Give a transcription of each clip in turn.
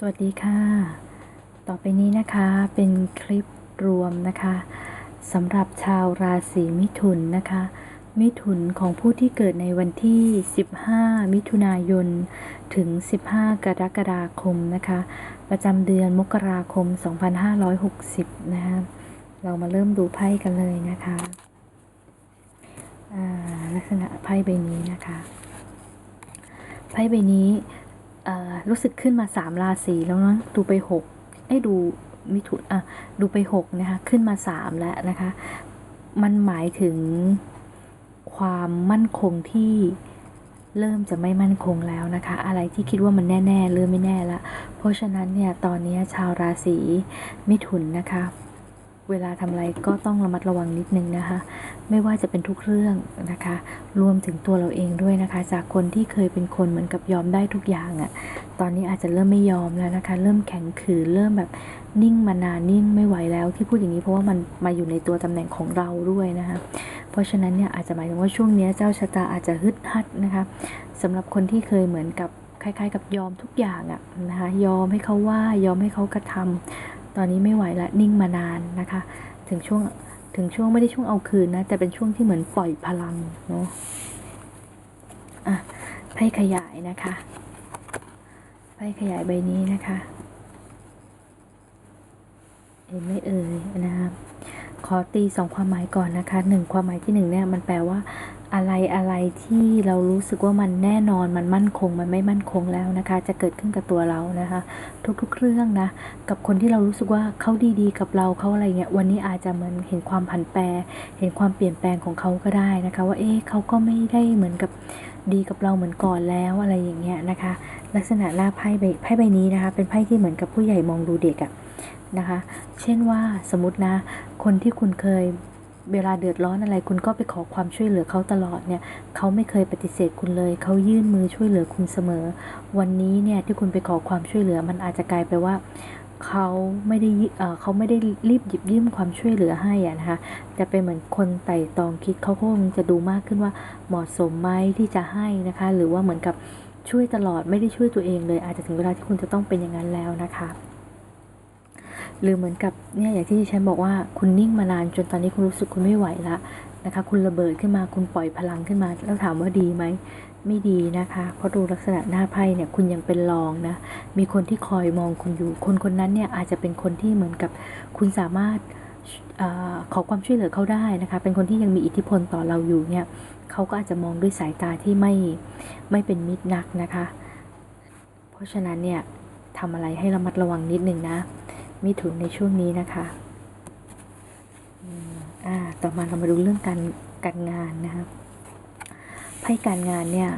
สวัสดีค่ะ ต่อไปนี้นะคะเป็นคลิปรวมนะคะสำหรับชาวราศีมิถุนนะคะ มิถุนของผู้ที่เกิดในวันที่ 15 มิถุนายน ถึง 15 กรกฎาคมนะคะ ประจำเดือนมกราคม 2560 นะคะเรามาเริ่มดูไพ่กันเลยนะคะอ่าลักษณะไพ่ใบนี้นะคะ ไพ่ใบนี้ รู้สึกขึ้นมาสามราศีแล้วนะดูไปหกไอ้ดูมิถุนอะดูไปหกนะคะขึ้นมาสามแล้วนะคะ มันหมายถึงความมั่นคงที่เริ่มจะไม่มั่นคงแล้วนะคะ อะไรที่คิดว่ามันแน่ ๆ เริ่มไม่แน่ละ เพราะฉะนั้นเนี่ย ตอนนี้ชาวราศีมิถุนนะคะ เวลาทำอะไรก็ต้องระมัดระวังนิดนึงนะคะ ไม่ว่าจะเป็นทุกเรื่องนะคะ รวมถึงตัวเราเองด้วยนะคะ จากคนที่เคยเป็นคนเหมือนกับยอมได้ทุกอย่างอะ่ะ ตอนนี้อาจจะเริ่มไม่ยอมแล้วนะคะ เริ่มแข็งขืนเริ่มแบบนิ่งมานานนิ่งไม่ไหวแล้วที่พูดอย่างนี้เพราะว่ามันมาอยู่ในตัวตำแหน่งของเราด้วยนะคะ เพราะฉะนั้นเนี่ยอาจจะหมายถึงว่าช่วงนี้เจ้าชะตาอาจจะฮึดฮัดนะคะสำหรับคนที่เคยเหมือนกับคล้ายๆ กับยอมทุกอย่างอะนะคะยอมให้เขาว่ายอมให้เขากระทำ ตอนนี้ไม่ไหวละนิ่งมานานนะคะ ถึงช่วงถึงช่วงไม่ได้ช่วงเอาคืนนะ แต่เป็นช่วงที่เหมือนปล่อยพลังเนาะอะไพ่ขยายนะคะไพ่ขยายใบนี้นะคะเห็นไหมเอ่ยนะคะขอตีสองความหมายก่อนนะคะหนึ่งความหมายที่หนึ่งเนี่ยมันแปลว่า อะไรอะไรที่เรารู้สึกว่ามันแน่นอนมันมั่นคงมันไม่มั่นคงแล้วนะคะ จะเกิดขึ้นกับตัวเรานะคะ ทุกๆเรื่องนะ กับคนที่เรารู้สึกว่าเขาดีๆ กับเราเขาอะไรเงี้ยวันนี้อาจจะเหมือนเห็นความผันแปร เห็นความเปลี่ยนแปลงของเขาก็ได้นะคะ ว่าเอ๊ะเขาก็ไม่ได้เหมือนกับดีกับเราเหมือนก่อนแล้วอะไรอย่างเงี้ยนะคะ ลักษณะหน้าไพ่ใบไพ่ใบนี้นะคะ เป็นไพ่ที่เหมือนกับผู้ใหญ่มองดูเด็กอะนะคะ เช่นว่าสมมตินะ คนที่คุณเคย เวลาเดือดร้อนอะไร คุณก็ไปขอความช่วยเหลือเขาตลอดเนี่ยเขาไม่เคยปฏิเสธคุณเลย เขายื่นมือช่วยเหลือคุณเสมอ วันนี้เนี่ยที่คุณไปขอความช่วยเหลือมันอาจจะกลายไปว่าเขาไม่ได้เอ่อเขาไม่ได้รีบหยิบยื่นความช่วยเหลือให้อะนะคะ จะเป็นเหมือนคนไต่ตองคิดเขาคงจะดูมากขึ้นว่าเหมาะสมไหมที่จะให้นะคะ หรือว่าเหมือนกับช่วยตลอดไม่ได้ช่วยตัวเองเลย อาจจะถึงเวลาที่คุณจะต้องเป็นอย่างนั้นแล้วนะคะ หรือเหมือนกับเนี่ยอย่างที่ฉันบอกว่าคุณนิ่งมานานจนตอนนี้คุณรู้สึกคุณไม่ไหวละนะคะ คุณระเบิดขึ้นมาคุณปล่อยพลังขึ้นมา แล้วถามว่าดีไหมไม่ดีนะคะเพราะดูลักษณะหน้าไพ่เนี่ยคุณยังเป็นรองนะ มีคนที่คอยมองคุณอยู่ คนคนนั้นเนี่ยอาจจะเป็นคนที่เหมือนกับคุณสามารถอขอความช่วยเหลือเขาได้นะคะ เป็นคนที่ยังมีอิทธิพลต่อเราอยู่เนี่ยเขาก็อาจจะมองด้วยสายตาที่ไม่ไม่เป็นมิตรนักนะคะ เพราะฉะนั้นเนี่ยทำอะไรให้ระมัดระวังนิดนึงนะ มิถุนในช่วงนี้นะคะอืมอ่าต่อมาเรามาดูเรื่องการการงานนะคะไพ่การงานเนี่ย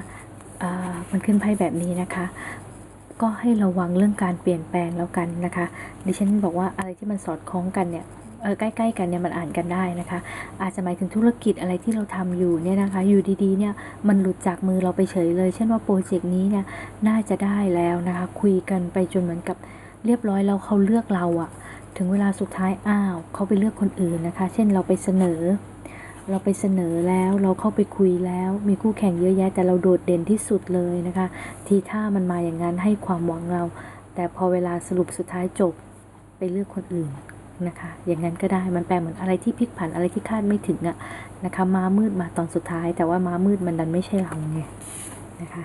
อ่ามันขึ้นไพ่แบบนี้นะคะ ก็ให้ระวังเรื่องการเปลี่ยนแปลงแล้วกันนะคะ ดิฉันบอกว่าอะไรที่มันสอดคล้องกันเนี่ยเออใกล้ๆกันเนี่ยมันอ่านกันได้นะคะ อาจจะหมายถึงธุรกิจอะไรที่เราทำอยู่เนี่ยนะคะ อยู่ดีๆเนี่ยมันหลุดจากมือเราไปเฉยเลย เช่นว่าโปรเจกต์นี้เนี่ยน่าจะได้แล้วนะคะ คุยกันไปจนเหมือนกับ เรียบร้อยแล้วเขาเลือกเราอะถึงเวลาสุดท้ายอ้าวเขาไปเลือกคนอื่นนะคะ เช่นเราไปเสนอ เราไปเสนอแล้วเราเข้าไปคุยแล้ว มีคู่แข่งเยอะแยะแต่เราโดดเด่นที่สุดเลยนะคะ ทีท่ามันมาอย่างนั้นให้ความหวังเรา แต่พอเวลาสรุปสุดท้ายจบไปเลือกคนอื่นนะคะ อย่างนั้นก็ได้มันแปลเหมือนอะไรที่พลิกผันอะไรที่คาดไม่ถึงอะนะคะม้ามืดมาตอนสุดท้าย แต่ว่าม้ามืดมันดันไม่ใช่เราไงนะคะ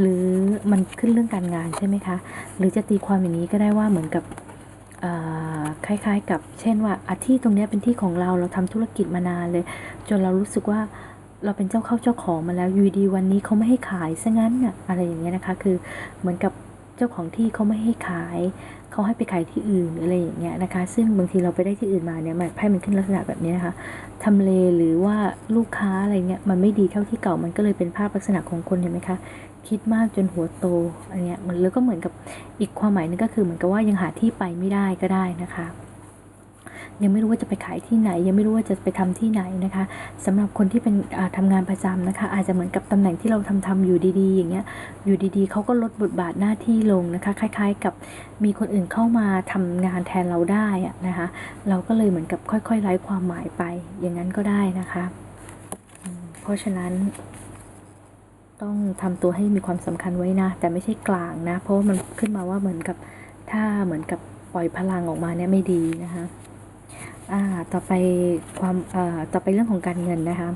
หรือมันขึ้นเรื่องการงานใช่ไหมคะ หรือจะตีความอย่างนี้ก็ได้ว่าเหมือนกับคล้ายๆ กับ เช่นว่าอาที่ตรงนี้เป็นที่ของเราเราทำธุรกิจมานานเลย จนเรารู้สึกว่าเราเป็นเจ้าเข้าเจ้าของมาแล้วอยูดีวันนี้เขาไม่ให้ขายซะงั้นน่ะอะไรอย่างเงี้ยนะคะ คือเหมือนกับเจ้าของที่เขาไม่ให้ขายเขาให้ไปขายที่อื่นหรืออะไรอย่างเงี้ยนะคะ ซึ่งบางทีเราไปได้ที่อื่นมาเนี่ยมันไพ่มันขึ้นลักษณะแบบนี้นะคะทำเลหรือว่าลูกค้าอะไรเงี้ยมันไม่ดีเท่าที่เก่ามันก็เลยเป็นภาพลักษณะของคนเห็นไหมคะ คิดมากจนหัวโตอันเนี้ยมันแล้วก็เหมือนกับอีกความหมายหนึงก็คือเหมือนกับว่ายังหาที่ไปไม่ได้ก็ได้นะคะ ยังไม่รู้ว่าจะไปขายที่ไหน ยังไม่รู้ว่าจะไปทำที่ไหนนะคะสำหรับคนที่เป็นอ่าทำงานประจำนะคะ อาจจะเหมือนกับตำแหน่งที่เราทำทำอยู่ดีๆ อย่างเงี้ยอยู่ดีๆเขาก็ลดบทบาทหน้าที่ลงนะคะ คล้าย ๆ กับมีคนอื่นเข้ามาทำงานแทนเราได้อะนะคะ เราก็เลยเหมือนกับค่อยๆไร้ความหมายไป อย่างนั้นก็ได้นะคะ เพราะฉะนั้น ต้องทำตัวให้มีความสำคัญไว้นะ แต่ไม่ใช่กลางนะ เพราะว่ามันขึ้นมาว่าเหมือนกับถ้าเหมือนกับปล่อยพลังออกมาเนี่ยไม่ดีนะคะอ่าต่อไปความอ่าต่อไปเรื่องของการเงินนะคะ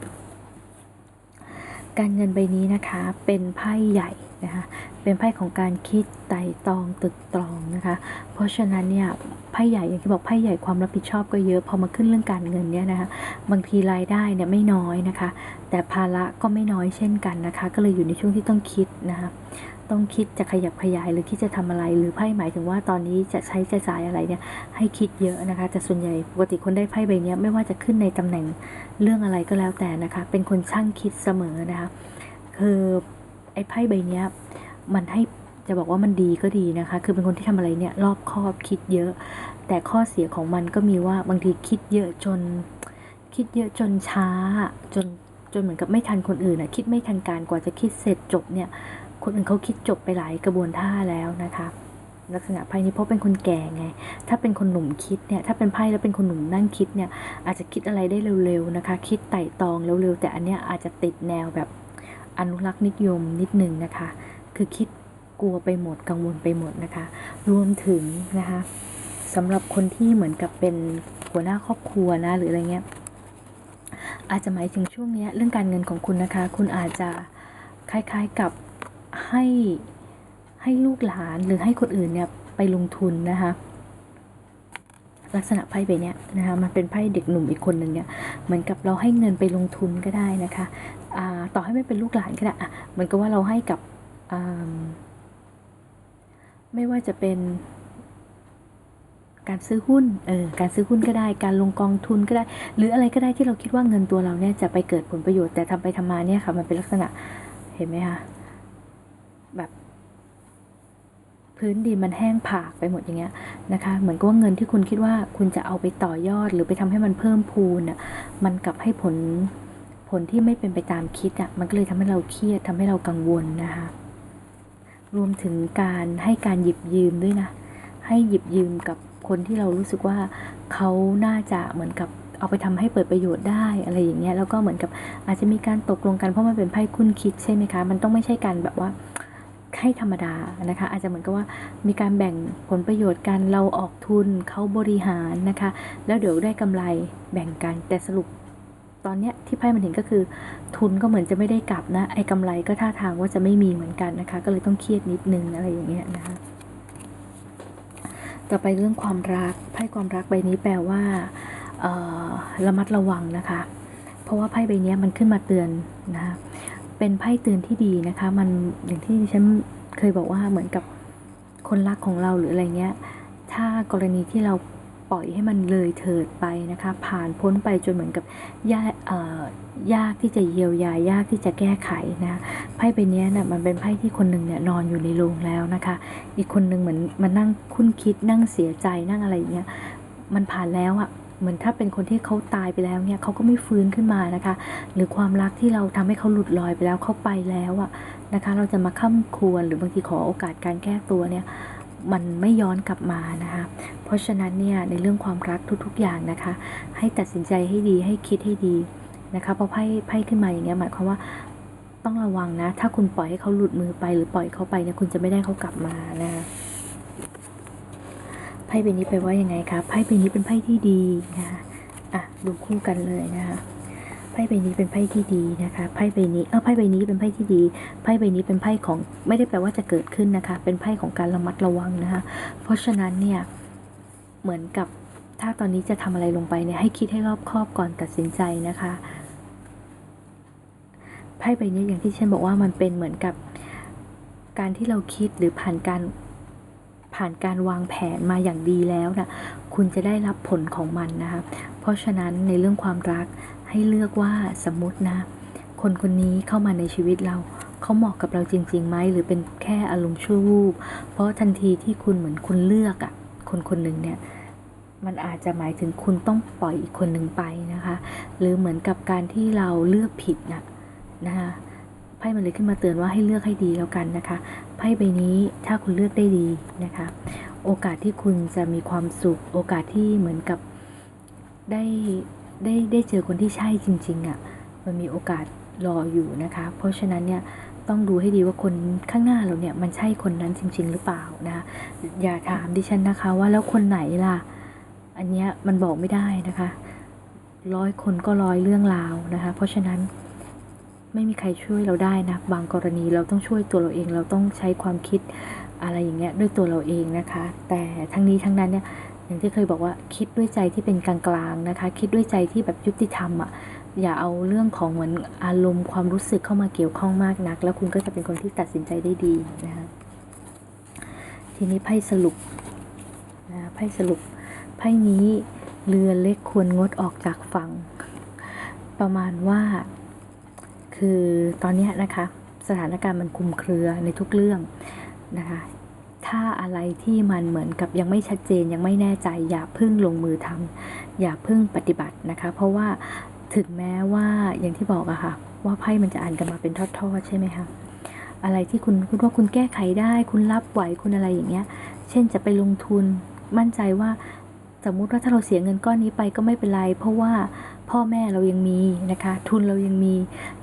การเงินใบนี้นะคะเป็นไพ่ใหญ่ นะคะเป็นไพ่ของการคิดไต่ตองตึกตรองนะคะ เพราะฉะนั้นเนี่ยไพ่ใหญ่อย่างที่บอกไพ่ใหญ่ความรับผิดชอบก็เยอะพอมาขึ้นเรื่องการเงินเนี่ยนะคะบางทีรายได้เนี่ยไม่น้อยนะคะ แต่ภาระก็ไม่น้อยเช่นกันนะคะ ก็เลยอยู่ในช่วงที่ต้องคิดนะคะต้องคิดจะขยับขยายหรือคิดจะทำอะไร หรือไพ่หมายถึงว่าตอนนี้จะใช้จะจ่ายอะไรเนี่ยให้คิดเยอะนะคะแต่ส่วนใหญ่ปกติคนได้ไพ่ใบเนี้ยไม่ว่าจะขึ้นในตำแหน่งเรื่องอะไรก็แล้วแต่นะคะ เป็นคนช่างคิดเสมอนะคะคือ อ้ไพ่ใบเนี้ยมันให้จะบอกว่ามันดีก็ดีนะคะ คือเป็นคนที่ทำอะไรเนี่ยรอบคอบคิดเยอะ แต่ข้อเสียของมันก็มีว่าบางทีคิดเยอะจน คิดเยอะจนช้า จนจนเหมือนกับไม่ทันคนอื่นอะคิดไม่ทันการกว่าจะคิดเสร็จจบเนี่ย คนอื่นเขาคิดจบไปหลายกระบวนท่าแล้วนะคะ ลักษณะไพ่นี้เพราะเป็นคนแก่ไง ถ้าเป็นคนหนุ่มคิดเนี่ย ถ้าเป็นไพ่แล้วเป็นคนหนุ่มนั่งคิดเนี่ย อาจจะคิดอะไรได้เร็วๆนะคะ คิดไต่ตองเร็วๆแต่อันเนี้ยอาจจะติดแนวแบบ อนุรักษ์นิยมนิดหนึ่งนะคะ คือคิดกลัวไปหมดกังวลไปหมดนะคะ รวมถึงนะคะสำหรับคนที่เหมือนกับเป็นหัวหน้าครอบครัวนะหรืออะไรเงี้ยอาจจะหมายถึงช่วงเนี้ยเรื่องการเงินของคุณนะคะ คุณอาจจะคล้ายๆกับให้ให้ลูกหลานหรือให้คนอื่นเนี่ยไปลงทุนนะคะลักษณะไพ่ใบเนี้ยนะคะมันเป็นไพ่เด็กหนุ่มอีกคนหนึ่งเนี่ยเหมือนกับเราให้เงินไปลงทุนก็ได้นะคะ ต่อให้ไม่เป็นลูกหลานก็ได้เหมือนกับว่าเราให้กับไม่ว่าจะเป็นการซื้อหุ้น เออ การซื้อหุ้นก็ได้ การลงกองทุนก็ได้ หรืออะไรก็ได้ที่เราคิดว่าเงินตัวเราเนี่ยจะไปเกิดผลประโยชน์ แต่ทำไปทำมาเนี่ยค่ะ มันเป็นลักษณะ เห็นไหมคะ แบบ พื้นดินมันแห้งผากไปหมดอย่างเงี้ยนะคะ เหมือนกับว่าเงินที่คุณคิดว่าคุณจะเอาไปต่อยอด หรือไปทำให้มันเพิ่มพูนอะ มันกลับให้ผล ผลที่ไม่เป็นไปตามคิดอะมันก็เลยทำให้เราเครียดทำให้เรากังวลนะคะ รวมถึงการให้การหยิบยืมด้วยนะ ให้หยิบยืมกับคนที่เรารู้สึกว่าเขาน่าจะเหมือนกับเอาไปทำให้เปิดประโยชน์ได้อะไรอย่างเงี้ยแล้วก็เหมือนกับอาจจะมีการตกลงกันเพราะมันเป็นไพ่คุ้นคิดใช่ไหมคะ มันต้องไม่ใช่การแบบว่าให้ธรรมดานะคะ อาจจะเหมือนกับว่ามีการแบ่งผลประโยชน์กันเราออกทุนเขาบริหารนะคะ แล้วเดี๋ยวได้กำไรแบ่งกันแต่สรุป ตอนเนี้ยที่ไพ่มันเห็นก็คือ ทุนก็เหมือนจะไม่ได้กลับนะ ไอ้กำไรก็ท่าทางว่าจะไม่มีเหมือนกันนะคะ ก็เลยต้องเครียดนิดนึงอะไรอย่างเงี้ยนะคะต่อไปเรื่องความรักไพ่ความรักใบนี้แปลว่าระมัดระวังนะคะ เพราะว่าไพ่ใบนี้มันขึ้นมาเตือนนะคะเป็นไพ่เตือนที่ดีนะคะ มันอย่างที่ฉันเคยบอกว่าเหมือนกับคนรักของเราหรืออะไรเงี้ย ถ้ากรณีที่เรา ปล่อยให้มันเลยเถิดไปนะคะ ผ่านพ้นไปจนเหมือนกับยากยากที่จะเยียวยายากที่จะแก้ไขนะไพ่ใบนี้นะ่ะมันเป็นไพ่ที่คนหนึ่งเนี่ยนอนอยู่ในโรงแล้วนะคะ อีกคนหนึ่งเหมือนมานั่งคุ้นคิดนั่งเสียใจนั่งอะไรอย่างเงี้ยมันผ่านแล้วอะ่ะเหมือนถ้าเป็นคนที่เขาตายไปแล้วเนี่ยเขาก็ไม่ฟื้นขึ้นมานะคะ หรือความรักที่เราทำให้เขาหลุดลอยไปแล้วเขาไปแล้วอะนะคะ เราจะมาค้ำควรหรือบางทีขอโอกาสการแก้ตัวเนี่ย มันไม่ย้อนกลับมานะคะเพราะฉะนั้นเนี่ยในเรื่องความรักทุกๆอย่างนะคะ ให้ตัดสินใจให้ดีให้คิดให้ดีนะคะพอไพ่ไพ่ขึ้นมาอย่างเงี้ยหมายความว่าต้องระวังนะ ถ้าคุณปล่อยให้เขาหลุดมือไปหรือปล่อยเขาไปเนี่ยคุณจะไม่ได้เขากลับมานะคะไพ่ใบนี้ไปว่ายังไงคะไพ่ใบนี้เป็นไพ่ที่ดีนะคะอะดูคู่กันเลยนะคะ พ่ใบนี้เป็นไพ่ที่ดีนะคะ ไพ่ใบนี้ เออไพ่ใบนี้เป็นไพ่ที่ดี ไพ่ใบนี้เป็นไพ่ของ ไม่ได้แปลว่าจะเกิดขึ้นนะคะ เป็นไพ่ของการระมัดระวังนะคะ เพราะฉะนั้นเนี่ย เหมือนกับถ้าตอนนี้จะทำอะไรลงไปเนี่ย ให้คิดให้รอบคอบก่อนตัดสินใจนะคะ ไพ่ใบนี้อย่างที่ฉันบอกว่ามันเป็นเหมือนกับการที่เราคิดหรือผ่านการผ่านการวางแผนมาอย่างดีแล้วนะคุณจะได้รับผลของมันนะคะ เพราะฉะนั้นในเรื่องความรัก ให้เลือกว่าสมมตินะ คนคนนี้เข้ามาในชีวิตเราเขาเหมาะกับเราจริงๆไหมหรือเป็นแค่อารมณ์ชั่ววูบเพราะทันทีที่คุณเหมือนคุณเลือกอะคนคนหนึ่งเนี่ยมันอาจจะหมายถึงคุณต้องปล่อยอีกคนหนึ่งไปนะคะ หรือเหมือนกับการที่เราเลือกผิดนะนะคะไพ่มันเลยขึ้นมาเตือนว่าให้เลือกให้ดีแล้วกันนะคะไพ่ใบนี้ถ้าคุณเลือกได้ดีนะคะ โอกาสที่คุณจะมีความสุข โอกาสที่เหมือนกับได้ ได้ได้เจอคนที่ใช่จริงๆอะ่ะมันมีโอกาสรออยู่นะคะ เพราะฉะนั้นเนี่ยต้องดูให้ดีว่าคนข้างหน้าเราเนี่ยมันใช่คนนั้นจริง ๆ หรือเปล่านะคะอย่าถามดิฉันนะคะ ว่าแล้วคนไหนล่ะ อันเนี้ยมันบอกไม่ได้นะคะร้อยคนก็ร้อยเรื่องราวนะคะ เพราะฉะนั้นไม่มีใครช่วยเราได้นะ บางกรณีเราต้องช่วยตัวเราเองเราต้องใช้ความคิดอะไรอย่างเงี้ยด้วยตัวเราเองนะคะ แต่ทั้งนี้ทั้งนั้นเนี่ย อย่างที่เคยบอกว่าคิดด้วยใจที่เป็นกลางๆนะคะ คิดด้วยใจที่แบบยุติธรรมอะอย่าเอาเรื่องของเหมือนอารมณ์ความรู้สึกเข้ามาเกี่ยวข้องมากนัก แล้วคุณก็จะเป็นคนที่ตัดสินใจได้ดีนะคะทีนี้ไพ่สรุปนะไพ่สรุปไพ่นี้เรือเล็กควรงดออกจากฝั่ง ประมาณว่า คือตอนนี้นะคะ สถานการณ์มันคุมเครือในทุกเรื่องนะคะ ถ้าอะไรที่มันเหมือนกับยังไม่ชัดเจนยังไม่แน่ใจ อย่าเพึ่งลงมือทำอย่าเพึ่งปฏิบัตินะคะ เพราะว่าถึงแม้ว่าอย่างที่บอกอะค่ะ ว่าไพ่มันจะอ่านกันมาเป็นทอดๆใช่ไหมคะอะไรที่คุณคุณว่าคุณแก้ไขได้ คุณรับไหวคุณอะไรอย่างเงี้ย เช่นจะไปลงทุนมั่นใจว่า สมมุติว่าถ้าเราเสียเงินก้อนนี้ไปก็ไม่เป็นไร เพราะว่าพ่อแม่เรายังมีนะคะ ทุนเรายังมี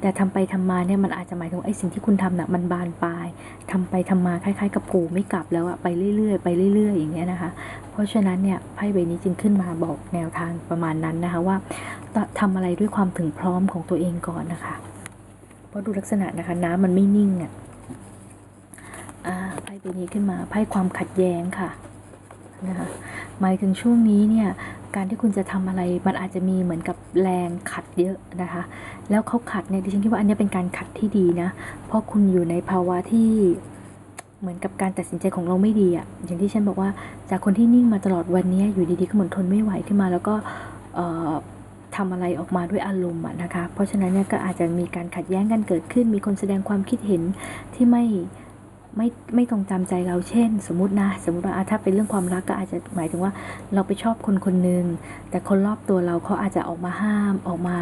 แต่ทำไปทำมาเนี่ยมันอาจจะหมายถึงไอ้สิ่งที่คุณทำน่ะมันบานปลายทำไปทำมาคล้าย ๆ กับกูไม่กลับแล้วอะไปเรื่อยๆไปเรื่อยๆอย่างเงี้ยนะคะ เพราะฉะนั้นเนี่ยไพ่ใบนี้จึงขึ้นมาบอกแนวทางประมาณนั้นนะคะว่าทำอะไรด้วยความถึงพร้อมของตัวเองก่อนนะคะ เพราะดูลักษณะนะคะน้ำมันไม่นิ่งอะอ่าไพ่ใบนี้ขึ้นมาไพ่ความขัดแย้งค่ะ นะคะหมายถึงช่วงนี้เนี่ยการที่คุณจะทำอะไรมันอาจจะมีเหมือนกับแรงขัดเยอะนะคะ แล้วเขาขัดเนี่ยดิฉันคิดว่าอันนี้เป็นการขัดที่ดีนะ เพราะคุณอยู่ในภาวะที่เหมือนกับการตัดสินใจของเราไม่ดีอะอย่างที่ฉันบอกว่าจากคนที่นิ่งมาตลอดวันนี้อยู่ดีๆก็เหมือนทนไม่ไหวขึ้นมา แล้วก็ทำอะไรออกมาด้วยอารมณ์นะคะ เพราะฉะนั้นเนี่ยก็อาจจะมีการขัดแย้งกันเกิดขึ้น มีคนแสดงความคิดเห็นที่ไม่ ไม่ไม่ตรงตามใจเราเช่น สมมตินะสมมติว่าถ้าเป็นเรื่องความรักก็อาจจะหมายถึงว่าเราไปชอบคนคนหนึ่งแต่คนรอบตัวเราเขาอาจจะออกมาห้ามออกมา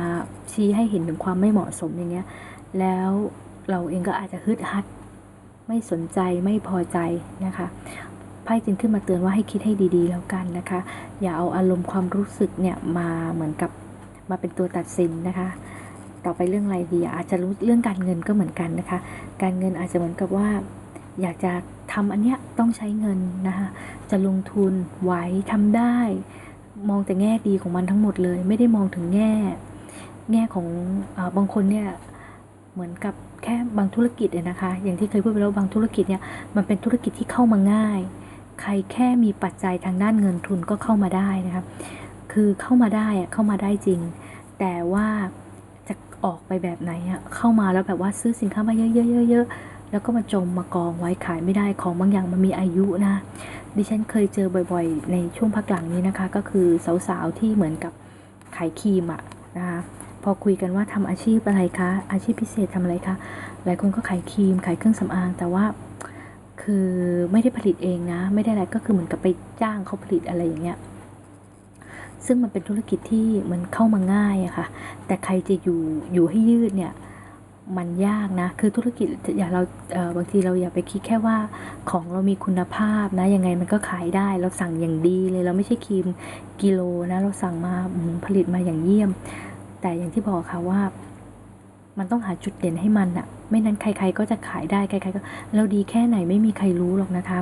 ชี้ให้เห็นถึงความไม่เหมาะสมอย่างเงี้ยแล้วเราเองก็อาจจะฮึดฮัด ไม่สนใจไม่พอใจนะคะไพ่จึงขึ้นมาเตือนว่าให้คิดให้ดีๆแล้วกันนะคะ อย่าเอาอารมณ์ความรู้สึกเนี่ยมาเหมือนกับมาเป็นตัวตัดสินนะคะต่อไปเรื่องอะไรดีอาจจะรู้เรื่องการเงินก็เหมือนกันนะคะ การเงินอาจจะเหมือนกับว่า อยากจะทำอันเนี้ยต้องใช้เงินนะคะจะลงทุนไหวทำได้ มองแต่แง่ดีของมันทั้งหมดเลย ไม่ได้มองถึงแง่ แง่ของอบางคนเนี่ยเหมือนกับแค่บางธุรกิจเนี่ยนะคะ อย่างที่เคยพูดไปแล้วบางธุรกิจเนี่ยมันเป็นธุรกิจที่เข้ามาง่าย ใครแค่มีปัจจัยทางด้านเงินทุนก็เข้ามาได้นะคะคือเข้ามาได้อะเข้ามาได้จริง แต่ว่าจะออกไปแบบไหนอะเข้ามาแล้วแบบว่าซื้อสินค้ามาเยอะๆๆ แล้วก็มาจมมากองไว้ขายไม่ได้ของบางอย่างมันมีอายุนะ ดิฉันเคยเจอบ่อยๆ ในช่วงพักหลังนี้นะคะ ก็คือสาวๆที่เหมือนกับขายครีมอะนะคะพอคุยกันว่าทำอาชีพอะไรคะ อาชีพพิเศษทำอะไรคะ หลายคนก็ขายครีม ขายเครื่องสำอาง แต่ว่าคือไม่ได้ผลิตเองนะ ไม่ได้อะไรก็คือเหมือนกับไปจ้างเขาผลิตอะไรอย่างเงี้ย ซึ่งมันเป็นธุรกิจที่มันเข้ามาง่ายอะค่ะ แต่ใครจะอยู่อยู่ให้ยืดเนี่ย มันยากนะ คือธุรกิจอย่าเราเบางทีเราอย่าไปคิดแค่ว่าของเรามีคุณภาพนะ ยังไงมันก็ขายได้ เราสั่งอย่างดีเลย เราไม่ใช่ครีมกิโลนะ เราสั่งมาผลิตมาอย่างเยี่ยม แต่อย่างที่บอกค่ะว่า มันต้องหาจุดเด่นให้มันอะไม่นั้นใคร ๆ ก็จะขายได้ ใครๆก็ เราดีแค่ไหนไม่มีใครรู้หรอกนะคะ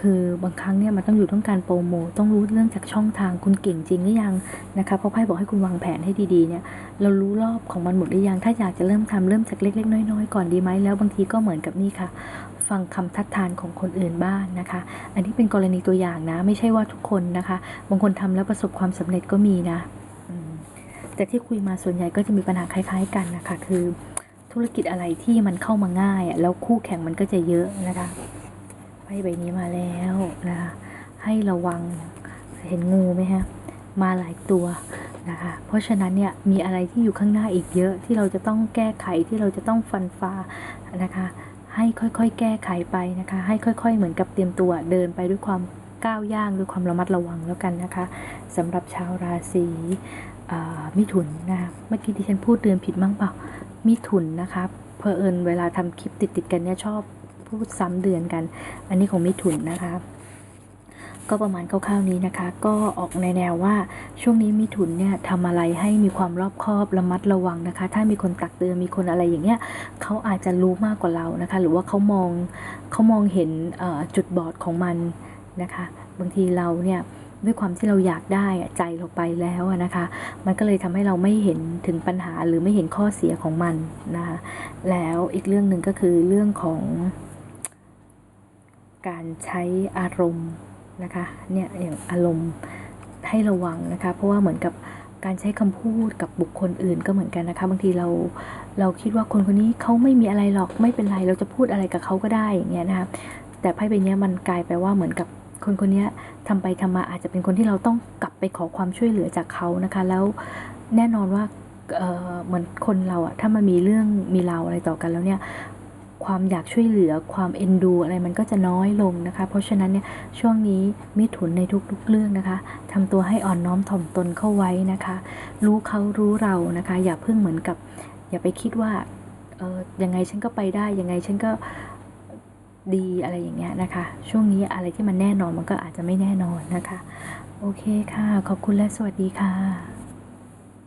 คือบางครั้งเนี่ยมันต้องอยู่ต้องการโปรโมทต้องรู้เรื่องจากช่องทางคุณเก่งจริงหรือยังนะคะเพราะไพ่บอกให้คุณวางแผนให้ดีๆเนี่ยเรารู้รอบของมันหมดหรือยังถ้าอยากจะเริ่มทำเริ่มจากเล็กๆ น้อยๆก่อนดีไหมแล้วบางทีก็เหมือนกับนี่ค่ะ ฟังคำทัดทานของคนอื่นบ้างนะคะ อันนี้เป็นกรณีตัวอย่างนะ ไม่ใช่ว่าทุกคนนะคะ บางคนทำแล้วประสบความสำเร็จก็มีนะแต่ที่คุยมาส่วนใหญ่ก็จะมีปัญหาคล้าย ๆ กันนะคะ คือธุรกิจอะไรที่มันเข้ามาง่ายอะแล้วคู่แข่งมันก็จะเยอะนะคะ ไพ่ใบนี้มาแล้วนะคะให้ระวังเห็นงูไหมฮะมาหลายตัวนะคะเพราะฉะนั้นเนี่ยมีอะไรที่อยู่ข้างหน้าอีกเยอะที่เราจะต้องแก้ไขที่เราจะต้องฟันฟ้านะคะให้ค่อยๆ แก้ไขไปนะคะ ให้ค่อย ๆ เหมือนกับเตรียมตัวเดินไปด้วยความก้าวย่างด้วยความระมัดระวังแล้วกันนะคะสำหรับชาวราศีมิถุนนะคะเมื่อกี้ที่ฉันพูดเดือนผิดมั้งเปล่ามิถุนนะคะเพอเอิญเวลาทำคลิปติดๆกันเนี่ยชอบ พูดซ้ำเดือนกัน อันนี้ของมิถุนนะคะก็ประมาณคร่าวๆนี้นะคะ ก็ออกในแนวว่าช่วงนี้มิถุนเนี่ยทำอะไรให้มีความรอบคอบระมัดระวังนะคะ ถ้ามีคนตักเตือนมีคนอะไรอย่างเงี้ยเขาอาจจะรู้มากกว่าเรานะคะ หรือว่าเขามองเขามองเห็นจุดบอดของมันนะคะ บางทีเราเนี่ยด้วยความที่เราอยากได้ใจเราไปแล้วนะคะ มันก็เลยทำให้เราไม่เห็นถึงปัญหาหรือไม่เห็นข้อเสียของมันนะคะแล้วอีกเรื่องหนึ่งก็คือเรื่องของ การใช้อารมณ์นะคะเนี่ยอย่างอารมณ์ให้ระวังนะคะ เพราะว่าเหมือนกับการใช้คำพูดกับบุคคลอื่นก็เหมือนกันนะคะ บางทีเราเราคิดว่าคนคนนี้เขาไม่มีอะไรหรอกไม่เป็นไรเราจะพูดอะไรกับเขาก็ได้อย่างเงี้ยนะคะแต่ไพ่ใบเนี้ยมันกลายไปว่าเหมือนกับคนคนนี้ทำไปทำมาอาจจะเป็นคนที่เราต้องกลับไปขอความช่วยเหลือจากเขานะคะ แล้วแน่นอนว่าเออเหมือนคนเราอะถ้ามันมีเรื่องมีราวอะไรต่อกันแล้วเนี่ย ความอยากช่วยเหลือความเอ็นดูอะไรมันก็จะน้อยลงนะคะ เพราะฉะนั้นเนี่ยช่วงนี้มิถุนในทุกๆเรื่องนะคะทำตัวให้อ่อนน้อมถ่อมตนเข้าไว้นะคะ รู้เขารู้เรานะคะ อย่าเพิ่งเหมือนกับ อย่าไปคิดว่าเออยังไงฉันก็ไปได้ยังไงฉันก็ดีอะไรอย่างเงี้ยนะคะ ช่วงนี้อะไรที่มันแน่นอนมันก็อาจจะไม่แน่นอนนะคะ โอเคค่ะ ขอบคุณและสวัสดีค่ะ